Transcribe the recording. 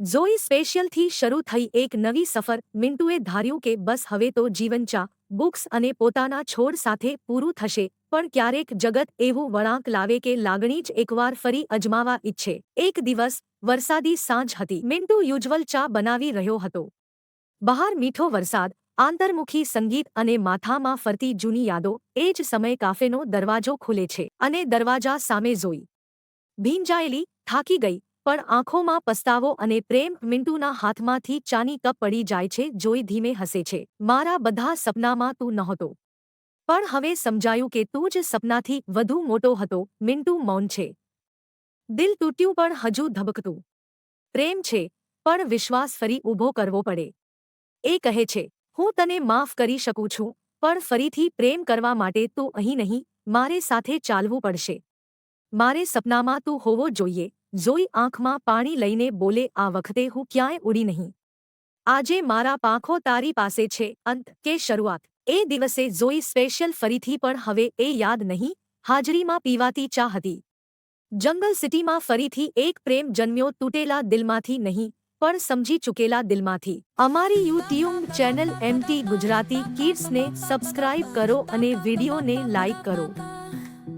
ઝોઈ સ્પેશિયલથી શરૂ થઈ એક નવી સફર, મિન્ટુએ ધાર્યું કે બસ હવે તો જીવન ચા બુક્સ અને પોતાના છોડ સાથે પૂરું થશે, પણ ક્યારેક જગત એવું વળાંક લાવે કે લાગણી જ એકવાર ફરી અજમાવા ઈચ્છે. એક દિવસ, વરસાદી સાંજ હતી. મિન્ટુ યુઝવલ ચા બનાવી રહ્યો હતો. બહાર મીઠો વરસાદ, આંતરમુખી સંગીત અને માથામાં ફરતી જૂની યાદો, એ જ સમયે કાફેનો દરવાજો ખુલે છે અને દરવાજા સામે જોઈ ભીંજાયેલી, થાકી ગઈ પણ આંખોમાં પસ્તાવો અને પ્રેમ મિન્ટુના હાથમાંથી ચાની કપ પડી જાય છે, જોઈ ધીમે હસે છે, મારા બધા સપનામાં તું નહોતો. પણ હવે સમજાયું કે તું જ સપનાથી વધુ મોટો હતો. મિન્ટુ મૌન છે. દિલ તૂટ્યું પણ હજુ ધબકતું. પ્રેમ છે, પણ વિશ્વાસ ફરી ઊભો કરવો પડે. એ કહે છે, હું તને માફ કરી શકું છું, પણ ફરીથી પ્રેમ કરવા માટે તું અહીં નહીં, મારે સાથે ચાલવું પડશે. મારે સપનામાં તું હોવો જોઈએ. જોઈ આંખમાં પાણી લઈને બોલે, આ વખતે હું ક્યાંય ઉડી નહીં. આજે મારા પાંખો તારી પાસે છે. અંત કે શરૂઆત. એ દિવસે જોઈ સ્પેશિયલ ફરીથી પણ હવે એ યાદ નહીં, હાજરીમાં પીવાતી ચા હતી. જંગલ સિટીમાં ફરીથી એક પ્રેમ જન્મ્યો તૂટેલા દિલમાંથી નહીં, પણ સમજી ચૂકેલા દિલમાંથી. અમારી યુટ્યુબ ચેનલ એમટી ગુજરાતી કિડ્સને સબસ્ક્રાઇબ કરો અને વિડીયોને લાઇક કરો.